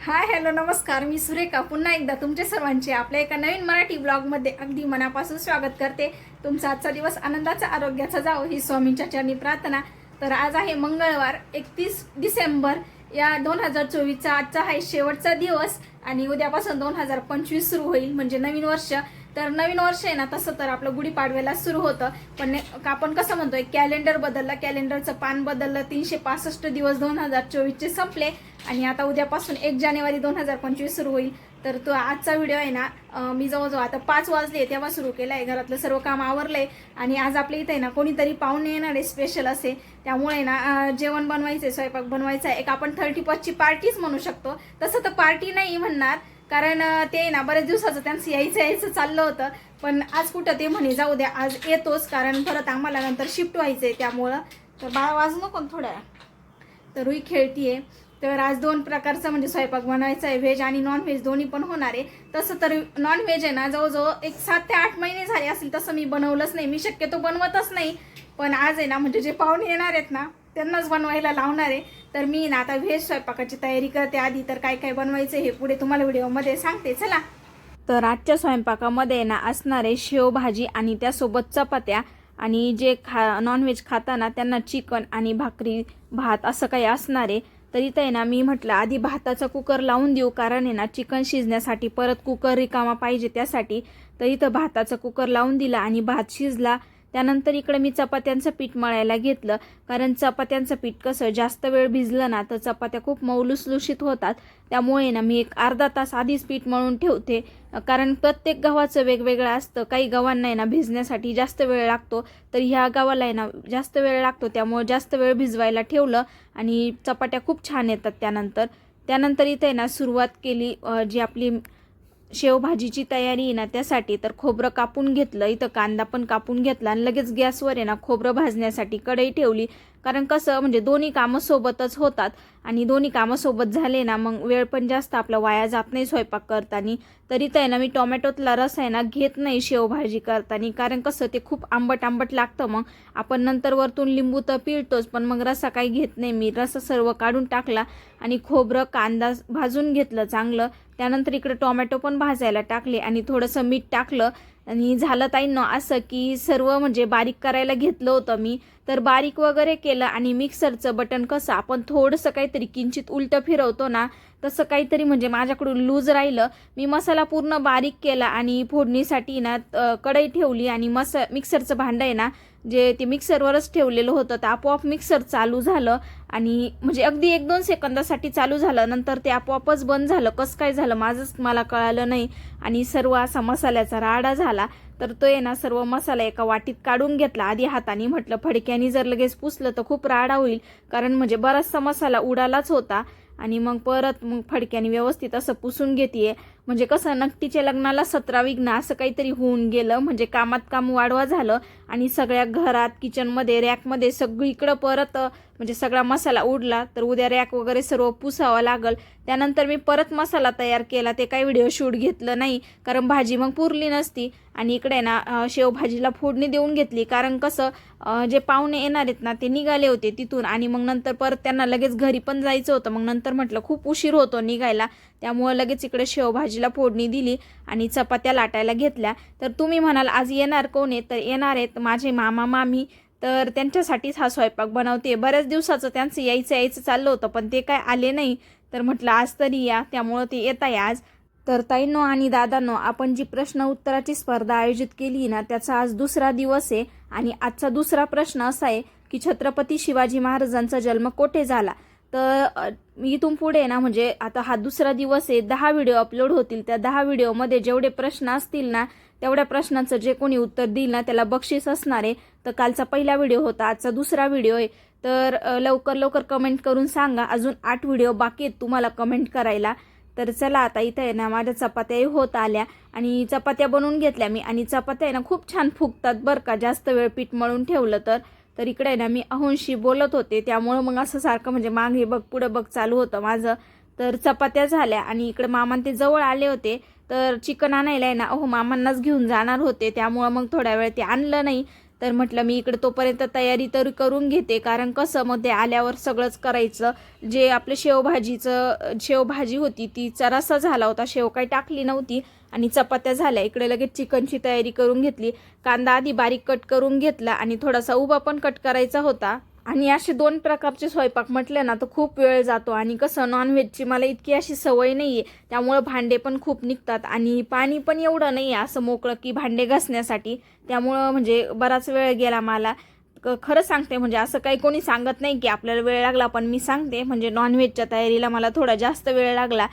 Hi hello नमस्कार. मी सुरेखा. पुन्हा एकदा तुमच्या सर्वांचे आपल्या एका नवीन मराठी ब्लॉगमध्ये अगदी मनापासून स्वागत करते. तुमचा आजचा दिवस आनंदाचा आरोग्याचा जावो ही स्वामींच्या चरणी प्रार्थना. तर आज आहे मंगळवार एकतीस डिसेंबर या दोन हजार चोवीसचा आजचा आहे शेवटचा दिवस आणि उद्यापासून दोन हजार पंचवीस सुरू होईल म्हणजे नवीन वर्ष. तर नवीन वर्ष आहे ना तसं तर आपलं गुढीपाडव्याला सुरू होतं. पण आपण कसं म्हणतोय कॅलेंडर बदललं कॅलेंडरचं पान बदललं तीनशे पासष्ट दिवस दोन हजार चोवीसचे संपले आणि आता उद्यापासून एक जानेवारी दोन हजार पंचवीस सुरू होईल. तर तो आजचा व्हिडिओ आहे ना मी जवळजवळ आता पाच वाजले तेव्हा सुरू केला आहे घरातलं सर्व काम आवरलंय आणि आज आपल्या इथे आहे ना कोणीतरी पाहुणे येणार आहे स्पेशल असे. त्यामुळे ना जेवण बनवायचं आहे स्वयंपाक बनवायचा आहे एक आपण थर्टी फर्स्टची पार्टीच म्हणू शकतो. तसं तर पार्टी नाही म्हणणार कारण ते ना बऱ्याच दिवसाचं त्यांचं यायचं यायचं चाललं होतं. पण आज कुठं ते म्हणे जाऊ द्या आज येतोच. कारण परत आम्हाला नंतर शिफ्ट व्हायचं आहे त्यामुळं. तर बाळा वाजू नको थोड्या. तर रुई खेळतीये. तर आज दोन प्रकारचा म्हणजे स्वयंपाक बनवायचा आहे व्हेज आणि नॉनव्हेज दोन्ही पण होणार आहे. तसं तर नॉनव्हेज आहे ना जवळजवळ एक सात ते आठ महिने झाले असतील तसं मी बनवलंच नाही. मी शक्यतो बनवतच नाही. पण आज आहे ना म्हणजे जे पाहुणे येणार आहेत ना त्यांनाच बनवायला लावणार आहे. तर मी ना आता व्हेज स्वयंपाकाची तयारी करते आधी. तर काय काय बनवायचं हे पुढे तुम्हाला व्हिडिओमध्ये सांगते. चला. तर आजच्या स्वयंपाकामध्ये ना असणारे शेवभाजी आणि त्यासोबत चपात्या. आणि जे खा नॉनव्हेज खाताना त्यांना चिकन आणि भाकरी भात असं काही असणार आहे. तर इथं आहे ना मी म्हटलं आधी भाताचा कुकर लावून देऊ. कारण आहे ना चिकन शिजण्यासाठी परत कुकर रिकामा पाहिजे त्यासाठी. तर इथं भाताचा कुकर लावून दिला आणि भात शिजला. त्यानंतर इकडे मी चपात्यांचं पीठ मळायला घेतलं. कारण चपात्यांचं पीठ कसं जास्त वेळ भिजलं ना तर चपात्या खूप मऊ लुसलुशीत होतात. त्यामुळे ना मी एक अर्धा तास आधीच पीठ मळून ठेवते. कारण प्रत्येक गव्हाचं वेगवेगळं असतं. काही गव्हांना आहे ना भिजण्यासाठी जास्त वेळ लागतो. तर ह्या गावाला आहे ना जास्त वेळ लागतो. त्यामुळे जास्त वेळ भिजवायला ठेवलं आणि चपात्या खूप छान येतात त्यानंतर. त्यानंतर इथे आहे ना सुरुवात केली जी आपली शेवभाजीची तयारी आहे ना त्यासाठी तर खोबरं कापून घेतलं. इथं कांदा पण कापून घेतला आणि लगेच गॅसवर आहे ना खोबरं भाजण्यासाठी कढई ठेवली. कारण कसं म्हणजे दोन्ही कामं सोबतच होतात आणि दोन्ही कामं सोबत झाले ना मग वेळ पण जास्त आपला वाया जात नाही स्वयंपाक करताना. तरी तर आहे ना मी टोमॅटोतला रस आहे ना घेत नाही शेवभाजी करताना. कारण कसं ते खूप आंबट आंबट लागतं मग. आपण नंतर वरतून लिंबू तर पिळतोच पण मग रसा काही घेत नाही. मी रसा सर्व काढून टाकला आणि खोबरं कांदा भाजून घेतलं चांगलं. त्यानंतर इकडं टोमॅटो पण भाजायला टाकले आणि थोडंसं मीठ टाकलं. आणि झालं ताईंनो असं की सर्व म्हणजे बारीक करायला घेतलं होतं मी. तर बारीक वगैरे केलं आणि मिक्सरचं बटन कसं आपण थोडंसं काहीतरी किंचित उलटं फिरवतो ना तसं काहीतरी म्हणजे माझ्याकडून लूज राहिलं. मी मसाला पूर्ण बारीक केला आणि फोडणीसाठी ना कढई ठेवली आणि मस मिक्सरचं भांडं आहे ना जे ते मिक्सरवरच ठेवलेलं होतं तर आपोआप मिक्सर चालू झालं आणि म्हणजे अगदी एक दोन सेकंदासाठी चालू झालं. नंतर ते आपोआपच बंद झालं. कसं काय झालं माझंच मला कळालं नाही आणि सर्व असा मसाल्याचा राडा झाला. तर तो आहे ना सर्व मसाला एका वाटीत काढून घेतला आधी हाताने म्हटलं फडक्याने जर लगेच पुसलं तर खूप राडा होईल. कारण म्हणजे बराचसा मसाला उडालाच होता. आणि मग परत मग फडक्याने व्यवस्थित असं पुसून घेते म्हणजे कसं नक्कीच्या लग्नाला सतरा विघ्न असं काहीतरी होऊन गेलं. म्हणजे कामात काम वाढवा झालं आणि सगळ्या घरात किचनमध्ये रॅकमध्ये सगळीकडं परत म्हणजे सगळा मसाला उडला तर उद्या रॅक वगैरे सर्व पुसावं लागल. त्यानंतर मी परत मसाला तयार केला. ते काही व्हिडिओ शूट घेतलं नाही कारण भाजी मग पुरली नसती. आणि इकडे ना शेवभाजीला फोडणी देऊन घेतली. कारण कसं जे पाहुणे येणार आहेत ना ते निघाले होते तिथून. आणि मग नंतर परत त्यांना लगेच घरी पण जायचं होतं. मग नंतर म्हटलं खूप उशीर होतो निघायला. त्यामुळं लगेच इकडे शेवभाजी भाजीला फोडणी दिली आणि चपात्या लाटायला घेतल्या. तर तुम्ही म्हणाल आज येणार कोण आहे? तर येणार आहेत माझे मामा मामी. तर त्यांच्यासाठीच हा स्वयंपाक बनवते. बऱ्याच दिवसाचं त्यांचं यायचं यायचं चाललं होतं पण ते काय आले नाही. तर म्हटलं आज तरी या. त्यामुळं ते येत आहे आज. तर ताईंनो आणि दादांनो आपण जी प्रश्न उत्तराची स्पर्धा आयोजित केली ना त्याचा आज दुसरा दिवस आहे. आणि आजचा दुसरा प्रश्न असा आहे की छत्रपती शिवाजी महाराजांचा जन्म कोठे झाला? तर मी इथून पुढे ना म्हणजे आता हा दुसरा दिवस आहे दहा व्हिडिओ अपलोड होतील त्या दहा व्हिडिओमध्ये जेवढे प्रश्न असतील ना तेवढ्या प्रश्नांचं जे कोणी उत्तर देईल ना त्याला बक्षीस असणार आहे. तर कालचा पहिला व्हिडिओ होता आजचा दुसरा व्हिडिओ आहे. तर लवकर लवकर कमेंट करून सांगा. अजून आठ व्हिडिओ बाकी आहेत तुम्हाला कमेंट करायला. तर चला आता इथं आहे ना माझ्या चपात्याही होत आल्या. आणि चपात्या बनवून घेतल्या मी. आणि चपात्या आहे ना खूप छान फुगतात बरं का जास्त वेळ पीठ मळून ठेवलं तर. तर इकडे आहे ना मी अहोंशी बोलत होते. त्यामुळं मग असं सारखं म्हणजे मागे बघ पुढं बघ चालू होतं माझं. तर चपात्या झाल्या आणि इकडे मामान ते जवळ आले होते. तर चिकन आणायला आहे ना अहो मामांनाच घेऊन जाणार होते. त्यामुळं मग थोड्या वेळ ते आणलं नाही. तर म्हटलं मी इकडे तोपर्यंत तयारी तर करून घेते. कारण कसं मग ते आल्यावर सगळंच करायचं. जे आपलं शेवभाजीचं शेवभाजी होती ती रस्सा झाला होता. शेव काही टाकली नव्हती आणि चपात्या झाल्या. इकडे लगेच चिकनची तयारी करून घेतली. कांदा आधी बारीक कट करून घेतला आणि थोडासा उभा पण कट करायचा होता. आणि असे दोन प्रकारचे स्वयंपाक म्हटले ना तर खूप वेळ जातो. आणि कसं नॉनव्हेजची मला इतकी अशी सवय नाही आहे त्यामुळं भांडे पण खूप निघतात. आणि पाणी पण एवढं नाही आहे असं मोकळं की भांडे घासण्यासाठी. त्यामुळं म्हणजे बराच वेळ गेला मला. क- खरं सांगते म्हणजे असं काही कोणी सांगत नाही की आपल्याला वेळ लागला पण मी सांगते म्हणजे नॉनव्हेजच्या तयारीला मला थोडा जास्त वेळ लागला.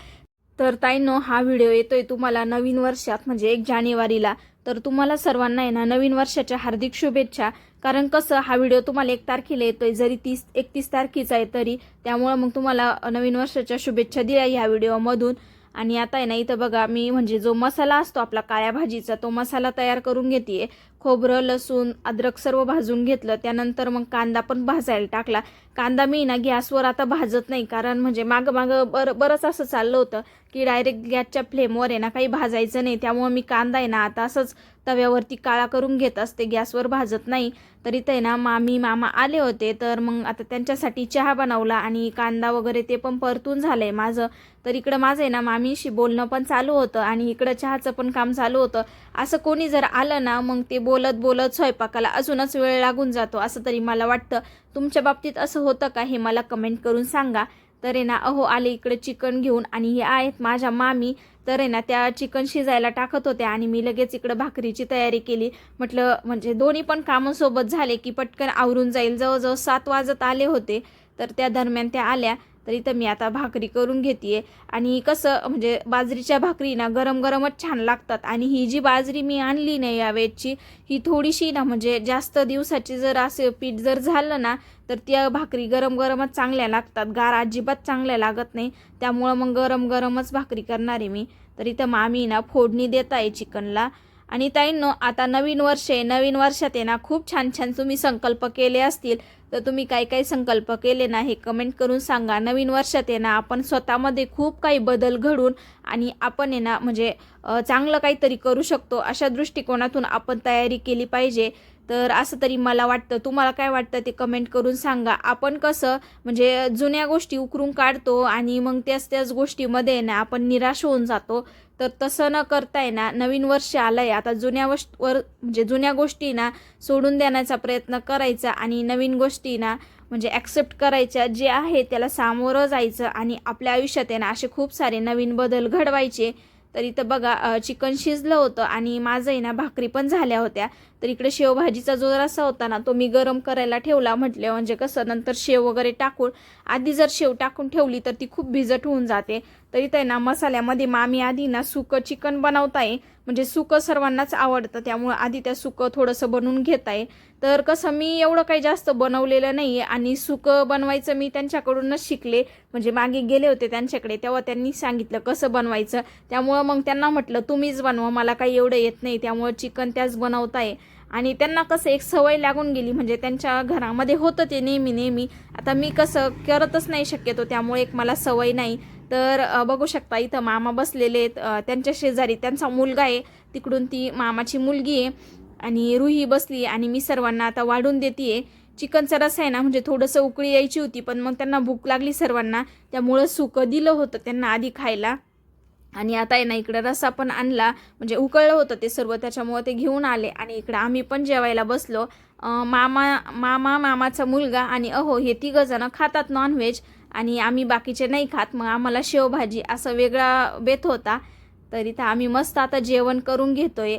तर ताईनो हा व्हिडिओ येतोय तुम्हाला नवीन वर्षात म्हणजे एक जानेवारीला. तर तुम्हाला सर्वांना आहे ना नवीन वर्षाच्या हार्दिक शुभेच्छा. कारण कसं हा व्हिडिओ तुम्हाला एक तारखेला येतोय. जरी तीस एकतीस तारखेचा आहे तरी त्यामुळं मग तुम्हाला नवीन वर्षाच्या शुभेच्छा दिल्या ह्या व्हिडिओमधून आणि आता आहे ना इथं बघा मी म्हणजे जो मसाला असतो आपला काळ्या भाजीचा तो मसाला तयार करून घेते खोबरं लसूण अद्रक सर्व भाजून घेतलं. त्यानंतर मग कांदा पण भाजायला टाकला. कांदा मी ना गॅसवर आता भाजत नाही. कारण म्हणजे मागं मागं बरं बरंच असं चाललं होतं की डायरेक्ट गॅसच्या फ्लेमवर आहे ना काही भाजायचं नाही. त्यामुळं मी कांदा आहे ना आता असंच तव्यावरती काळा करून घेत असते. गॅसवर भाजत नाही. तर इथं आहे ना मामी मामा आले होते. तर मग आता त्यांच्यासाठी चहा बनवला आणि कांदा वगैरे ते पण परतून झालंय माझं. तर इकडं माझं आहे ना मामीशी बोलणं पण चालू होतं आणि इकडं चहाचं पण काम चालू होतं. असं कोणी जर आलं ना मग ते बोल बोलत बोलत स्वयंपाकाला अजूनच वेळ लागून जातो. असं तरी मला वाटतं. तुमच्या बाबतीत असं होतं का हे मला कमेंट करून सांगा. तर आहे ना अहो आले इकडे चिकन घेऊन आणि हे आहेत माझ्या मामी. तर आहे ना त्या चिकन शिजायला टाकत होत्या आणि मी लगेच इकडं भाकरीची तयारी केली. म्हटलं म्हणजे दोन्ही पण कामंसोबत झाले की पटकन आवरून जाईल. जवळजवळ सात वाजत आले होते. तर त्या दरम्यान त्या आल्या. तर इथं मी आता भाकरी करून घेते आणि कसं म्हणजे बाजरीच्या भाकरी ना गरम गरमच छान लागतात. आणि ही जी बाजरी मी आणली नाही यावेळची ही थोडीशी ना म्हणजे जास्त दिवसाची जर असं पीठ जर झालं ना तर त्या भाकरी गरम गरमच चांगल्या लागतात. गार अजिबात चांगल्या लागत नाही. त्यामुळं मग गरम गरमच भाकरी करणार आहे मी. तर इथं मामी ना फोडणी देत आहे चिकनला. आणि ताईंनो आता नवीन वर्ष आहे नवीन वर्षात आहे ना खूप छान छान तुम्ही संकल्प केले असतील. तर तुम्ही काय काय संकल्प केले ना हे कमेंट करून सांगा. नवीन वर्षात आहे ना आपण स्वतःमध्ये खूप काही बदल घडून आणि आपण आहे ना म्हणजे चांगलं काहीतरी करू शकतो अशा दृष्टिकोनातून आपण तयारी केली पाहिजे. तर असं तरी मला वाटतं. तुम्हाला काय वाटतं ते कमेंट करून सांगा. आपण कसं म्हणजे जुन्या गोष्टी उकरून काढतो आणि मग त्याच त्याच गोष्टीमध्ये आहे ना आपण निराश होऊन जातो. तर तसं न करता आहे ना नवीन वर्ष आलं आहे आता जुन्या वस्त वर म्हणजे जुन्या गोष्टी ना सोडून देण्याचा प्रयत्न करायचा आणि नवीन गोष्टी ना म्हणजे ॲक्सेप्ट करायच्या जे आहे त्याला सामोरं जायचं आणि आपल्या आयुष्यात आहे ना असे खूप सारे नवीन बदल घडवायचे. तर इथं बघा चिकन शिजलं होतं आणि माझं आहे ना भाकरी पण झाल्या होत्या. तर इकडे शेवभाजीचा जो रसा होता ना तो मी गरम करायला ठेवला म्हटलं म्हणजे कसं नंतर शेव वगैरे टाकून आधी जर शेव टाकून ठेवली तर ती खूप भिजट होऊन जाते. तर इथं ना मसाल्यामध्ये मामी आधी ना सुकं चिकन बनवताय. म्हणजे सुकं सर्वांनाच आवडतं त्यामुळं आधी त्या सुकं थोडंसं बनवून घेत आहे तर कसं मी एवढं काही जास्त बनवलेलं नाही आहे आणि सुकं बनवायचं मी त्यांच्याकडूनच शिकले. म्हणजे मागे गेले होते त्यांच्याकडे तेव्हा त्यांनी सांगितलं कसं बनवायचं. त्यामुळं मग त्यांना म्हटलं तुम्हीच बनवा मला काही एवढं येत नाही त्यामुळं चिकन त्याच बनवताय. आणि त्यांना कसं एक सवय लागून गेली म्हणजे त्यांच्या घरामध्ये होतं ते नेहमी नेहमी. आता मी कसं करतच नाही शक्यतो त्यामुळे एक मला सवय नाही. तर बघू शकता इथं मामा बसलेले आहेत. त्यांच्या शेजारी त्यांचा मुलगा आहे. तिकडून ती मामाची मुलगी आहे आणि रुही बसली आणि मी सर्वांना आता वाढून देते चिकनचा रस आहे ना म्हणजे थोडंसं उकळी यायची होती पण मग त्यांना भूक लागली सर्वांना. त्यामुळं सुकं दिलं होतं त्यांना आधी खायला. आणि आता आहे ना इकडं रस्सा पण आणला. म्हणजे उकळलं होतं ते सर्व त्याच्यामुळं ते घेऊन आले. आणि इकडं आम्ही पण जेवायला बसलो. मामा मामा मामाचा मुलगा आणि अहो हे तिघं जणं खातात नॉनव्हेज आणि आम्ही बाकीचे नाही खात. मग आम्हाला शेवभाजी असं वेगळा बेत होता. तर इथं आम्ही मस्त आता जेवण करून घेतोय.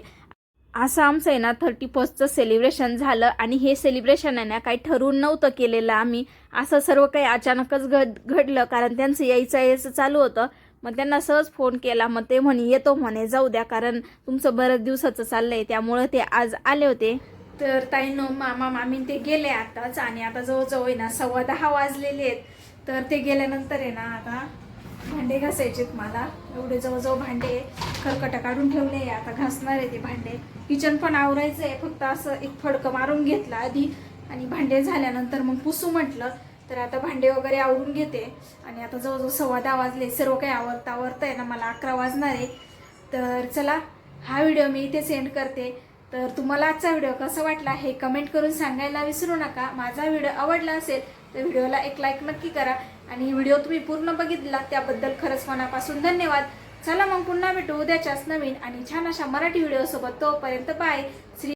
असं आमचं आहे ना थर्टी फर्स्टचं सेलिब्रेशन झालं. आणि हे सेलिब्रेशन आहे ना काही ठरवून नव्हतं केलेलं आम्ही. असं सर्व काही अचानकच घड घडलं. कारण त्यांचं यायचं यायचं चालू होतं. मग त्यांना सहज फोन केला मग ते म्हणे येतो म्हणे जाऊ द्या कारण तुमचं बऱ्याच दिवसाचं चाललंय त्यामुळं ते आज आले होते. तर ताईनो मामा मामी ते गेले आताच आणि आता जवळजवळ आहे ना सव्वा दहा वाजलेले आहेत. तर ते गेल्यानंतर आहे ना आता भांडे घासायचेत मला. एवढे जवळजवळ भांडे खरकटं काढून ठेवले आता घासणार आहे ते भांडे. किचन पण आवरायचं आहे फक्त असं एक फडकं मारून घेतलं आधी. आणि भांडे झाल्यानंतर मग पुसू म्हटलं. तर आता भांडे वगैरे आवरून घेते. आणि आता जवळजवळ सव्वा दहा वाजले सर्व काही आवरता आवडतं आहे ना मला अकरा वाजणार आहे. तर चला हा व्हिडिओ मी इथे सेंड करते. तर तुम्हाला आजचा व्हिडिओ कसा वाटला हे कमेंट करून सांगायला विसरू नका. माझा व्हिडिओ आवडला असेल तर व्हिडिओला एक लाईक नक्की करा. आणि व्हिडिओ तुम्ही पूर्ण बघितला त्याबद्दल खरंच मनापासून धन्यवाद. चला मग पुन्हा भेटू उद्याच्याच नवीन आणि छान अशा मराठी व्हिडिओसोबत. तोपर्यंत बाय श्री